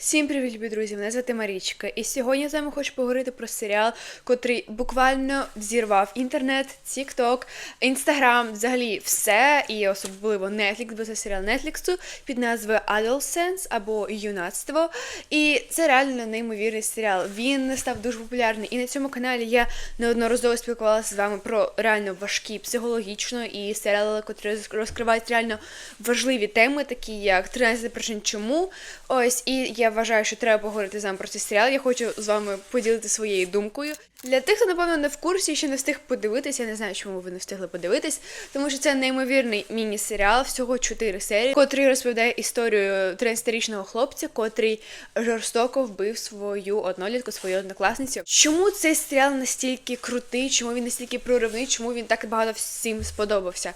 Всім привіт, любі друзі! Мене звати Марічка, і сьогодні з вами хочу поговорити про серіал, котрий буквально взірвав інтернет, TikTok, Instagram, взагалі все, і особливо Netflix, бо це серіал Netflix під назвою Adolescence або Юнацтво. І це реально неймовірний серіал. Він став дуже популярний. І на цьому каналі я неодноразово спілкувалася з вами про реально важкі психологічно і серіали, котрі розкривають реально важливі теми, такі як 13 причин чому. Ось і я вважаю, що треба поговорити з вами про цей серіал. Я хочу з вами поділити своєю думкою. Для тих, хто напевно не в курсі, ще не встиг подивитися, я не знаю, чому ви не встигли подивитись, тому що це неймовірний міні-серіал, всього 4 серії, котрий розповідає історію 13-річного хлопця, котрий жорстоко вбив свою однолітку, свою однокласницю. Чому цей серіал настільки крутий, чому він настільки проривний, чому він так багато всім сподобався?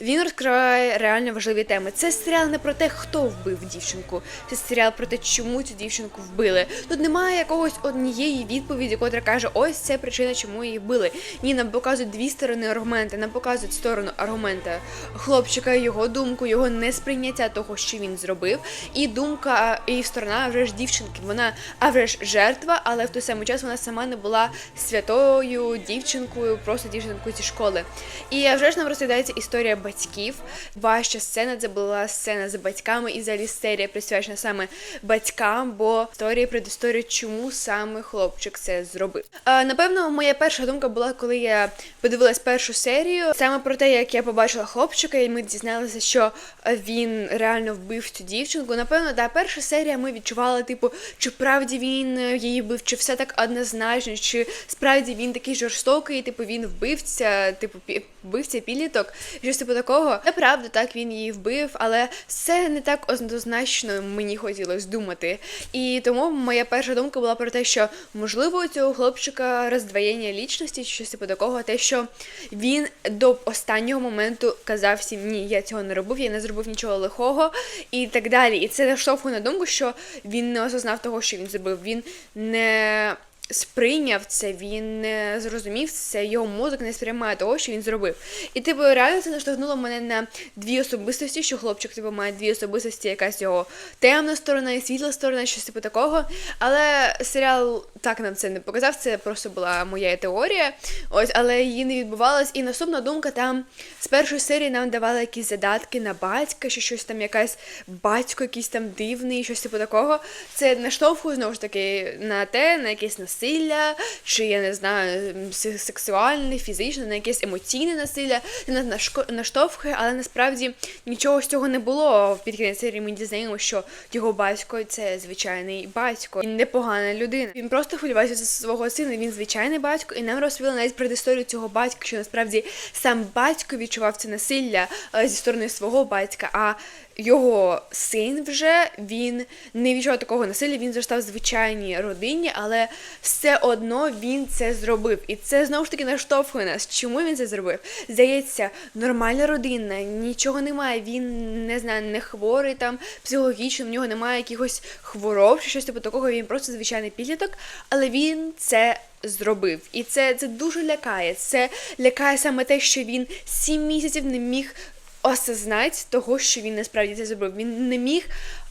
Він розкриває реально важливі теми. Це серіал не про те, хто вбив дівчинку. Це серіал про те, чому цю дівчинку вбили. Тут немає якогось однієї відповіді, котра каже, ось це причина, чому її вбили. Ні, нам показують дві сторони аргументи. Нам показують сторону аргумента хлопчика, його думку, його несприйняття того, що він зробив, і думка і сторона вже ж дівчинки. Вона а вже ж жертва, але в той самий час вона сама не була святою дівчинкою, просто дівчинкою зі школи. І вже ж нам розглядається історія батьків. Важча сцена це була сцена з батьками, і взагалі серія присвячена саме батькам, бо історія предісторія, чому саме хлопчик це зробив. А, напевно, моя перша думка була, коли я подивилась першу серію, саме про те, як я побачила хлопчика, і ми дізналися, що він реально вбив цю дівчинку. Напевно, да, перша серія ми відчували, типу, чи правді він її вбив, чи все так однозначно, чи справді він такий жорстокий, типу він вбивця, типу вбивця підліток, щось типу такого. Це правда, так він її вбив, але це не так однозначно мені хотілося думати. І тому моя перша думка була про те, що можливо у цього хлопчика роздвоєння лічності, чи щось типу такого, те, що він до останнього моменту казав всім ні, я цього не робив, я не зробив нічого лихого і так далі. І це наштовхує на думку, що він не осознав того, що він зробив. Він не сприйняв це, він не зрозумів це, його мозок не сприймає того, що він зробив. І типу, реально це наштовхнуло мене на дві особистості, що хлопчик типу, має дві особистості, якась його темна сторона і світла сторона, щось типу такого. Але серіал так нам це не показав, це просто була моя теорія. Ось, але її не відбувалось. І наступна думка там з першої серії нам давали якісь задатки на батька, що щось там якась батько, якийсь там дивний, щось типу такого. Це наштовхує знову ж таки на те, на якесь насилля, чи я не знаю, сексуальне, фізичне, на якесь емоційне насилля. Нашко- наштовхує, але насправді нічого з цього не було. Під кінець серії ми дізнаємося, що його батько це звичайний батько, він непогана людина. Він просто хвилювався за свого сина. Він звичайний батько, і нам розповіли навіть предісторію цього батька, що насправді сам батько відчував це насилля е, зі сторони свого батька. А його син вже він не відчував такого насилля, він зростав звичайній родині, але все одно він це зробив. І це знову ж таки наштовхує нас. Чому він це зробив? Здається, нормальна родина, нічого немає. Він не знаю, не хворий там психологічно, в нього немає якихось хвороб чи щось типу такого. Він просто звичайний підліток, але він це. Зробив, і це, це дуже лякає. Це лякає саме те, що він сім місяців не міг осознати того, що він насправді це зробив. Він не міг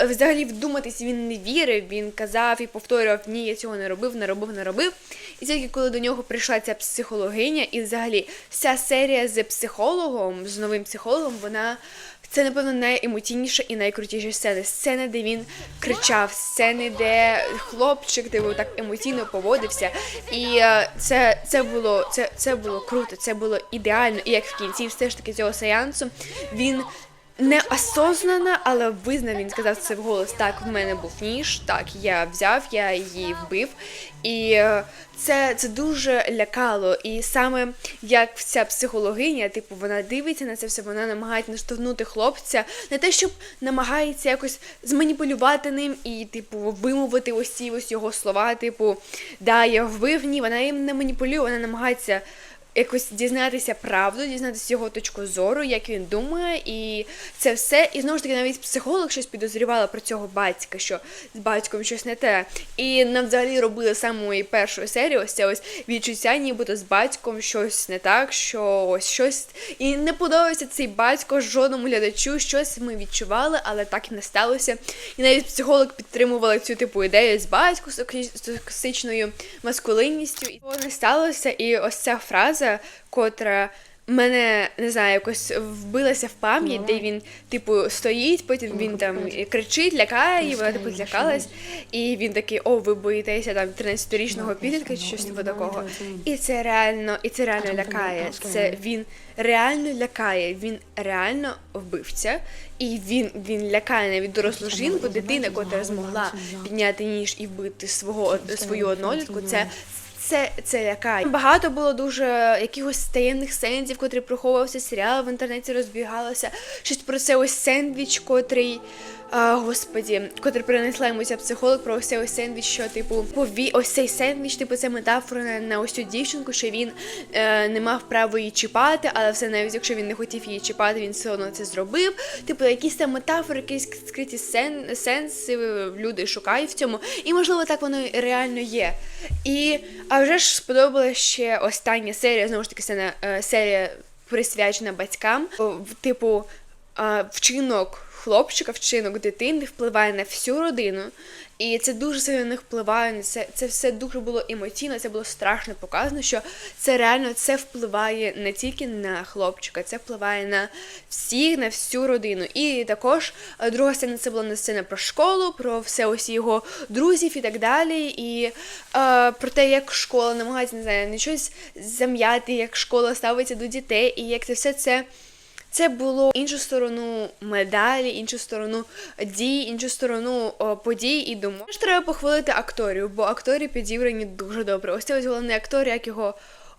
е, взагалі вдуматись, він не вірив, він казав і повторював, ні, я цього не робив, не робив, не робив. І тільки коли до нього прийшла ця психологиня, і взагалі вся серія з психологом, з новим психологом, вона. Це, напевно, найемоційніша і найкрутіша сцена. Сцена, де він кричав, сцени, де хлопчик де так емоційно поводився. І е, це, це, було, це, це було круто, це було ідеально. І як в кінці все ж таки цього сеансу він неосознано, але визнав, він сказав це вголос. Так, в мене був ніж, так, я взяв, я її вбив. І е, це, це дуже лякало. І саме як ця психологиня, типу, вона дивиться на це все, вона намагається наштовхнути хлопця, не те, щоб намагається якось зманіпулювати ним і, типу, вимовити ось ці ось його слова, типу, да, я вбив, ні, вона їм не маніпулює, вона намагається якось дізнатися правду, дізнатися його точку зору, як він думає, і це все. І знову ж таки, навіть психолог щось підозрювала про цього батька, що з батьком щось не те. І нам взагалі робили самої першої серії ось це ось відчуття, нібито з батьком щось не так, що ось щось. І не подобається цей батько жодному глядачу, щось ми відчували, але так і не сталося. І навіть психолог підтримувала цю типу ідею з батьком, з токсичною маскулинністю. І того не сталося. І ось ця фраза, котра. Мене не знаю, якось вбилася в пам'ять, де він, типу, стоїть, потім він там кричить, лякає, і вона типу злякалась. І він такий, о, ви боїтеся там 13-річного підлітка чи щось типу такого. І це реально, і це реально лякає. Це він реально лякає. Він реально вбивця, і він він лякає навіть дорослу жінку, дитина, котра змогла підняти ніж і вбити свого свою однолітку. Це це це лякає. Багато було дуже якихось таємних сенсів, котрі приховувався серіал в інтернеті розбігалося. Щось про це ось сендвіч, котрий. А, Господі, котрий принесла йому ця психолог про ось цей ось сендвіч, що типу пові ось цей сендвіч, типу це метафора на, на ось цю дівчинку, що він е, не мав права її чіпати, але все навіть якщо він не хотів її чіпати, він все одно це зробив. Типу, якісь там метафори, якісь скриті сен, сенси люди шукають в цьому. І можливо так воно реально є. І а вже ж сподобалася ще остання серія, знову ж таки, це е, серія присвячена батькам, типу вчинок хлопчика, вчинок дитини впливає на всю родину, і це дуже сильно на них впливає. Це це все дуже було емоційно, це було страшно показано, що це реально це впливає не тільки на хлопчика, це впливає на всіх, на всю родину. І також е, друга сцена це була не сцена про школу, про все ось його друзів і так далі. І е, про те, як школа намагається не знаю, не щось зам'яти, як школа ставиться до дітей, і як це все це. Це було іншу сторону медалі, іншу сторону дій, іншу сторону подій і думок. Треба похвалити акторів, бо акторі підібрані дуже добре. Ось це ось головний актор, як його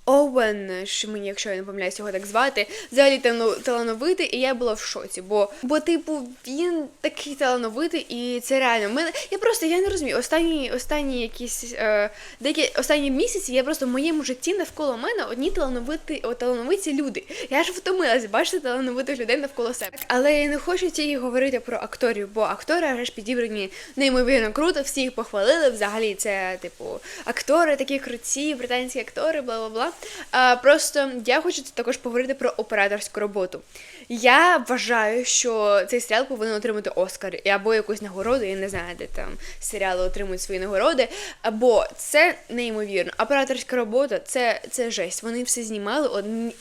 Оуен, що мені, якщо я не помиляюсь, його так звати, взагалі талановитий, і я була в шоці. Бо, бо, типу, він такий талановитий, і це реально. Мене я просто я не розумію. Останні останні якісь е, деякі останні місяці я просто в моєму житті навколо мене одні талановиті талановиті люди. Я ж втомилась бачити талановитих людей навколо себе. Але я не хочу тільки говорити про акторів, бо актори вже ж підібрані неймовірно круто, всі їх похвалили. Взагалі, це типу актори, такі круті, британські актори, бла бла бла. А, Просто я хочу також поговорити про операторську роботу. Я вважаю, що цей серіал повинен отримати Оскар або якусь нагороду. Я не знаю, де там серіали отримують свої нагороди. Або це неймовірно. Операторська робота це це жесть. Вони все знімали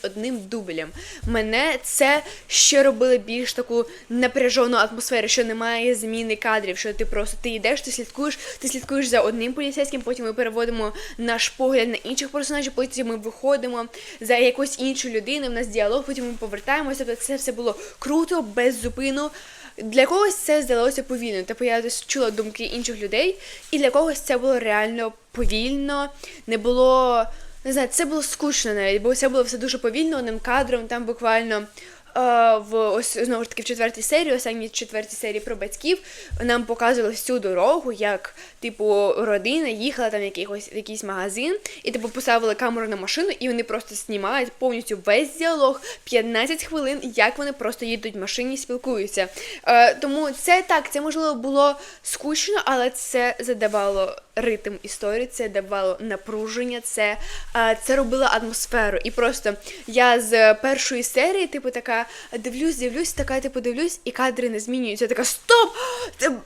одним, дублем. Мене це ще робили більш таку напряжену атмосферу, що немає зміни кадрів. Що ти просто ти йдеш, ти слідкуєш, ти слідкуєш за одним поліцейським, потім ми переводимо наш погляд на інших персонажів, потім ми виходимо за якусь іншу людину. В нас діалог, потім ми повертаємося. Тобто це все було круто, без зупину. Для когось це здалося повільно. Типу я чула думки інших людей, і для когось це було реально повільно, не було. Не знаю, це було скучно навіть, бо це було все дуже повільно, одним кадром, там буквально в ось знову ж таки в четвертій серії, останній четвертій серії про батьків, нам показували всю дорогу, як типу родина їхала там якийсь, якийсь магазин, і типу поставили камеру на машину, і вони просто знімають повністю весь діалог 15 хвилин, як вони просто їдуть в машині спілкуються. Е, Тому це так, це можливо було скучно, але це задавало ритм історії, це давало напруження, це, це робило атмосферу. І просто я з першої серії, типу, така дивлюсь, дивлюсь, така типу дивлюсь, і кадри не змінюються. Така стоп!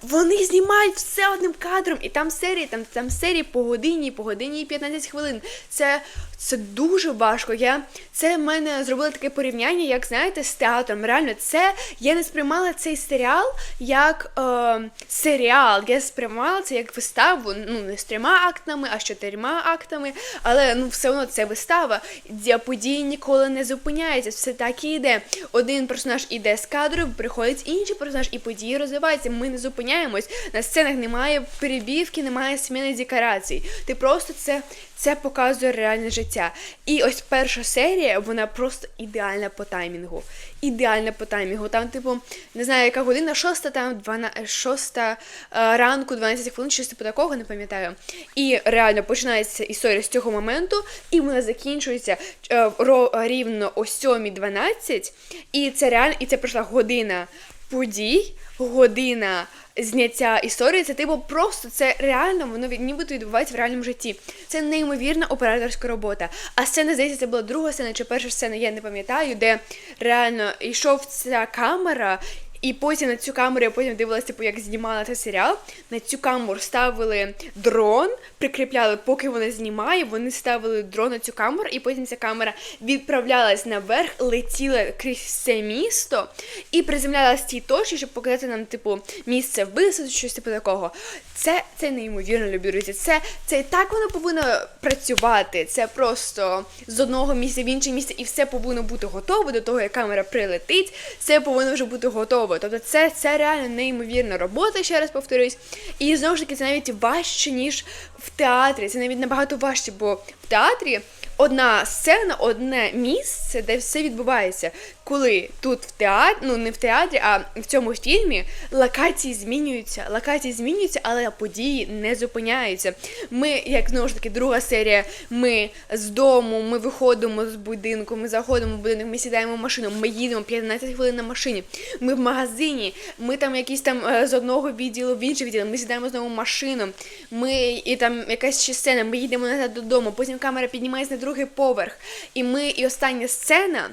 Вони знімають все одним кадром. І там серії, там там серії по годині, по годині і 15 хвилин. Це це дуже важко. Я Це в мене зробило таке порівняння, як знаєте, з театром. Реально, це я не сприймала цей серіал як е, серіал. Я сприймала це як виставу. Ну, не з трьома актами, а з чотирма актами. Але ну все одно це вистава. Події ніколи не зупиняються. Все так і йде один персонаж іде з кадру, приходить інший персонаж, і події розвиваються. Ми не зупиняємось. На сценах немає перебівки, немає зміни декорацій. Ти просто це це показує реальне життя. І ось перша серія, вона просто ідеальна по таймінгу. Ідеальна по таймінгу. Там, типу, не знаю, яка година, шоста, там 12, шоста е, ранку, 12 хвилин, щось типу такого, не пам'ятаю. І реально починається історія з цього моменту, і вона закінчується е, рівно о 7.12. І це реально, і це пройшла година подій, година зняття історії. Це типу просто це реально, воно від нібито відбувається в реальному житті. Це неймовірна операторська робота. А сцена, здається, це була друга сцена чи перша сцена, я не пам'ятаю, де реально йшов ця камера. І потім на цю камеру я потім дивилася, типу, як знімала цей серіал. На цю камеру ставили дрон, прикріпляли, поки вона знімає, вони ставили дрон на цю камеру, і потім ця камера відправлялась наверх, летіла крізь все місто і приземлялась в тій точці, щоб показати нам, типу, місце вбивства, щось типу такого. Це, це неймовірно друзі. Це, це так воно повинно працювати. Це просто з одного місця в інше місце, і все повинно бути готово до того, як камера прилетить. Все повинно вже бути готово. Тобто, це, це реально неймовірна робота, ще раз повторюсь. І знову ж таки, це навіть важче, ніж в театрі. Це навіть набагато важче, бо в театрі. Одна сцена, одне місце, де все відбувається. Коли тут в театрі, ну не в театрі, а в цьому фільмі локації змінюються, локації змінюються, але події не зупиняються. Ми, як знову ж таки, друга серія, ми з дому, ми виходимо з будинку, ми заходимо в будинок, ми сідаємо в машину, ми їдемо 15 хвилин на машині, ми в магазині, ми там якісь там е, з одного відділу в інший відділ, ми сідаємо знову в машину, ми і там якась ще сцена, ми їдемо назад додому, потім камера піднімається на другий поверх. І ми, і остання сцена.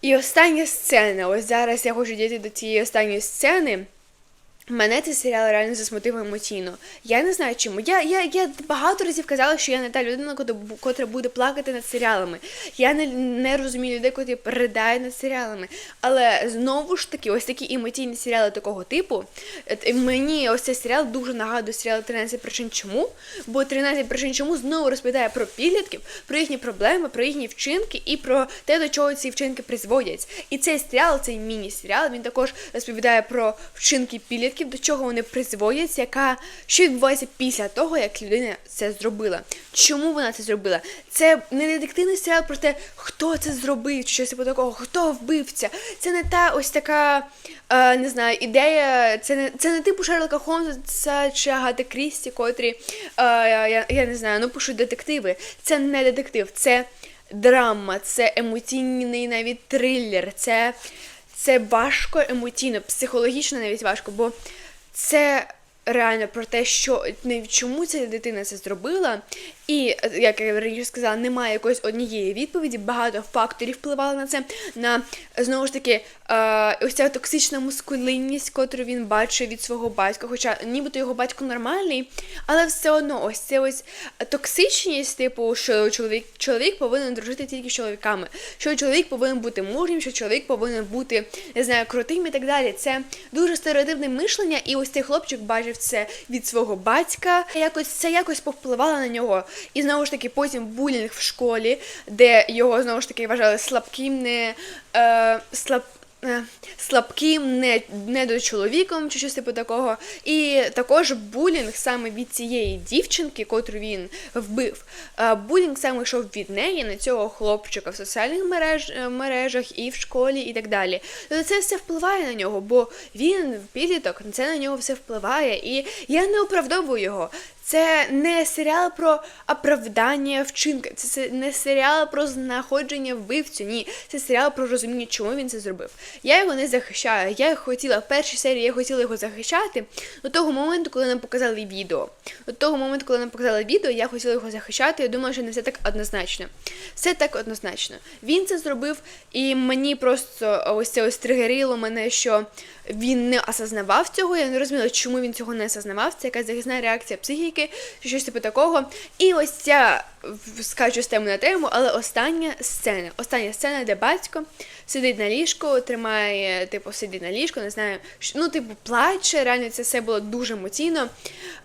І остання сцена. Ось зараз я хочу дійти до цієї останньої сцени. Мене цей серіал реально засмутив емоційно. Я не знаю чому. Я я, я багато разів казала, що я не та людина, котра, буде плакати над серіалами. Я не, не розумію людей, котрі придають над серіалами. Але знову ж таки, ось такі емоційні серіали такого типу. Мені ось цей серіал дуже нагадує серіал 13 причин чому. Бо 13 причин чому знову розповідає про підлітків, про їхні проблеми, про їхні вчинки і про те, до чого ці вчинки призводять. І цей серіал, цей міні-серіал, він також розповідає про вчинки підлітків до чого вони призводять, яка що відбувається після того, як людина це зробила. Чому вона це зробила? Це не детективний серіал про те, хто це зробив, чи щось типу такого, хто вбивця. Це не та ось така, е, не знаю, ідея. Це не це не типу Шерлока Холмса чи Агати Крісті, котрі е, я, я не знаю, ну пишуть детективи. Це не детектив, це драма, це емоційний навіть трилер. це це важко емоційно, психологічно навіть важко, бо це реально про те, що не чому ця дитина це зробила. І, як я раніше сказала, немає якоїсь однієї відповіді, багато факторів впливали на це. На знову ж таки, е, ось ця токсична мускулинність, котру він бачив від свого батька. Хоча нібито його батько нормальний, але все одно ось це ось токсичність, типу, що чоловік чоловік повинен дружити тільки з чоловіками, що чоловік повинен бути мужнім, що чоловік повинен бути не знаю, крутим і так далі. Це дуже стереотипне мишлення, і ось цей хлопчик бачив це від свого батька. Якось це якось повпливало на нього. І знову ж таки, потім булінг в школі, де його знову ж таки вважали слабким, не е, слаб. е, Слабким, не, недочоловіком чи щось типу такого. І також булінг саме від цієї дівчинки, котру він вбив. Е, Булінг саме йшов від неї на цього хлопчика в соціальних мереж, е, мережах і в школі, і так далі. Тобто це все впливає на нього, бо він підліток, це на нього все впливає. І я не оправдовую його. Це не серіал про оправдання вчинка, це не серіал про знаходження вбивцю. Ні, це серіал про розуміння, чому він це зробив. Я його не захищаю. Я хотіла в першій серії я хотіла його захищати до того моменту, коли нам показали відео. До того моменту, коли нам показали відео, я хотіла його захищати. Я думаю, що не все так однозначно. Все так однозначно. Він це зробив, і мені просто ось це ось тригерило мене, що він не осознавав цього. Я не розуміла, чому він цього не осознавав. Це якась захисна реакція психіки, чи щось типу такого. І ось ця скачу з тему на тему, але остання сцена. Остання сцена, де батько сидить на ліжку, тримає, типу, сидить на ліжку, не знаю, ну, типу, плаче. Реально це все було дуже емоційно.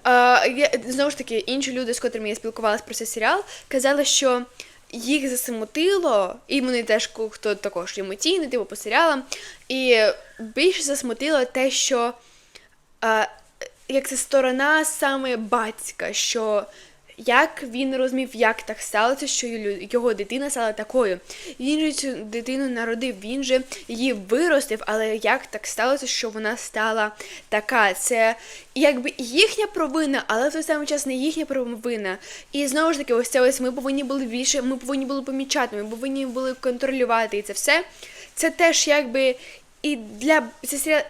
Я, Знову ж таки, інші люди, з котрими я спілкувалася про цей серіал, казали, що. Їх засмутило, і вони теж хто також емоційний, типу по серіалам. І більше засмутило те, що а, як це сторона саме батька, що як він розумів, як так сталося, що його дитина стала такою. Він же цю дитину народив, він же її виростив, але як так сталося, що вона стала така? Це якби їхня провина, але в той самий час не їхня провина. І знову ж таки, ось це ось ми повинні були більше, ми повинні були помічати, ми повинні були контролювати і це все. Це теж якби і для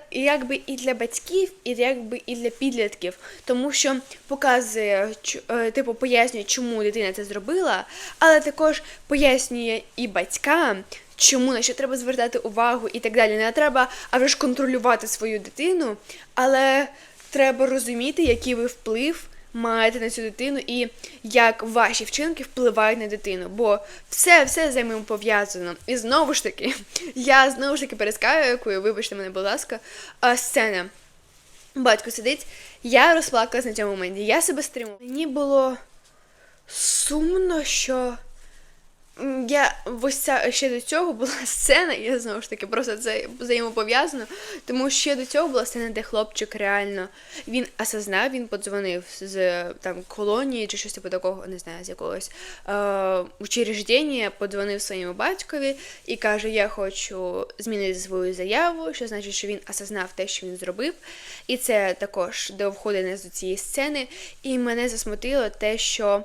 і якби і для батьків, і якби і для підлітків, тому що показує е, типу пояснює, чому дитина це зробила, але також пояснює і батькам, чому на що треба звертати увагу і так далі. Не треба а вже ж контролювати свою дитину, але треба розуміти, який ви вплив маєте на цю дитину і як ваші вчинки впливають на дитину. Бо все, все взаємопов'язано. І знову ж таки, я знову ж таки перескакую, вибачте мене, будь ласка, сцена. Батько сидить, я розплакалась на цьому моменті. Я себе стримую. Мені було сумно, що я ось ця ще до цього була сцена, я знову ж таки просто це взаємопов'язано, тому ще до цього була сцена, де хлопчик реально він осознав, він подзвонив з там колонії чи щось типу такого, не знаю, з якогось е, учреждення, подзвонив своєму батькові і каже: Я хочу змінити свою заяву, що значить, що він осознав те, що він зробив. І це також до нас до цієї сцени. І мене засмутило те, що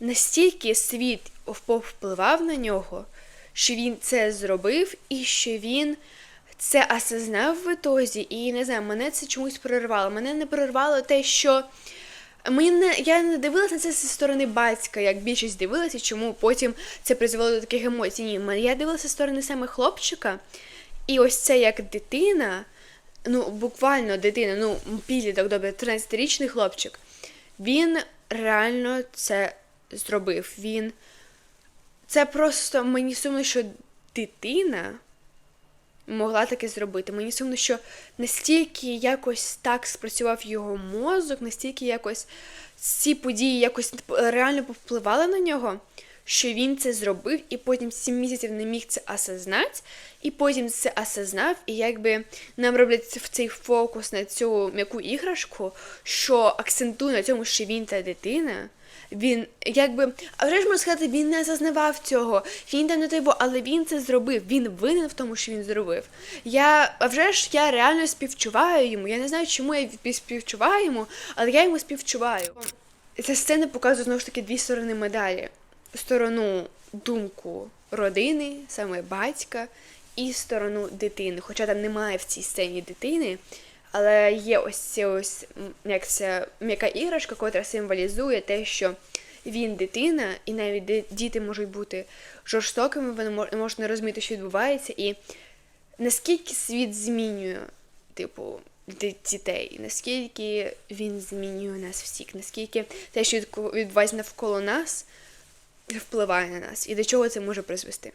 настільки світ повпливав на нього, що він це зробив, і що він це осознав в ітозі. І не знаю, мене це чомусь прорвало. Мене не прорвало те, що. Мені я не дивилася на це зі сторони батька, як більшість дивилася, чому потім це призвело до таких емоцій. Ні, я дивилася зі сторони саме хлопчика, і ось це як дитина, ну буквально дитина, ну підліток, добре, 13-річний хлопчик, він реально це зробив. Він це просто мені сумно, що дитина могла таке зробити. Мені сумно, що настільки якось так спрацював його мозок, настільки якось ці події якось реально повпливали на нього, що він це зробив, і потім сім місяців не міг це осознати, і потім це осознав, і якби нам роблять в цей фокус на цю м'яку іграшку, що акцентує на цьому, що він та дитина. Він якби, вже ж можна сказати, він не зазнавав цього. Він там не той, але він це зробив. Він винен в тому, що він зробив. Я, а вже ж я реально співчуваю йому. Я не знаю, чому я спів- співчуваю йому, але я йому співчуваю. Ця сцена показує знову ж таки дві сторони медалі: сторону думку родини, саме батька, і сторону дитини. Хоча там немає в цій сцені дитини. Але є ось це ось як це м'яка іграшка, котра символізує те, що він дитина, і навіть діти можуть бути жорстокими, вони можуть не розуміти, що відбувається, і наскільки світ змінює, типу, дітей, наскільки він змінює нас всіх, наскільки те, що відбувається навколо нас, впливає на нас, і до чого це може призвести.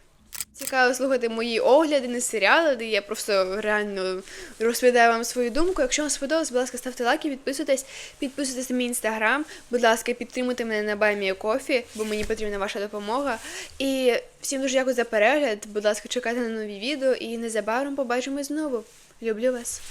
Цікаво слухати мої огляди на серіали, де я просто реально розповідаю вам свою думку. Якщо вам сподобалось, будь ласка, ставте лайки, підписуйтесь, підписуйтесь на мій інстаграм. Будь ласка, підтримуйте мене на Баймія Кофі, бо мені потрібна ваша допомога. І всім дуже дякую за перегляд. Будь ласка, чекайте на нові відео і незабаром побачимось знову. Люблю вас.